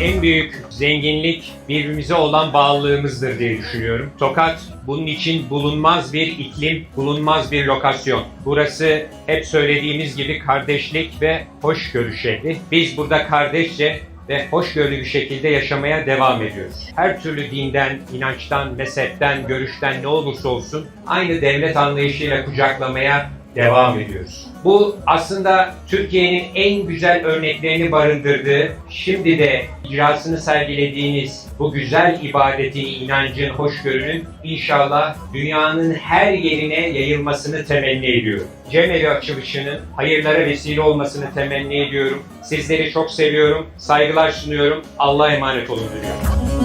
en büyük zenginlik birbirimize olan bağlılığımızdır diye düşünüyorum. Tokat bunun için bulunmaz bir iklim, bulunmaz bir lokasyon. Burası hep söylediğimiz gibi kardeşlik ve hoşgörü şehri. Biz burada kardeşçe ve hoşgörülü bir şekilde yaşamaya devam ediyoruz. Her türlü dinden, inançtan, mezhepten, görüşten ne olursa olsun aynı devlet anlayışıyla kucaklamaya devam ediyoruz. Bu aslında Türkiye'nin en güzel örneklerini barındırdığı, şimdi de icrasını sergilediğiniz bu güzel ibadetin, inancın, hoşgörünün inşallah dünyanın her yerine yayılmasını temenni ediyorum. Cemevi açılışının hayırlara vesile olmasını temenni ediyorum. Sizleri çok seviyorum, saygılar sunuyorum. Allah'a emanet olun diyorum.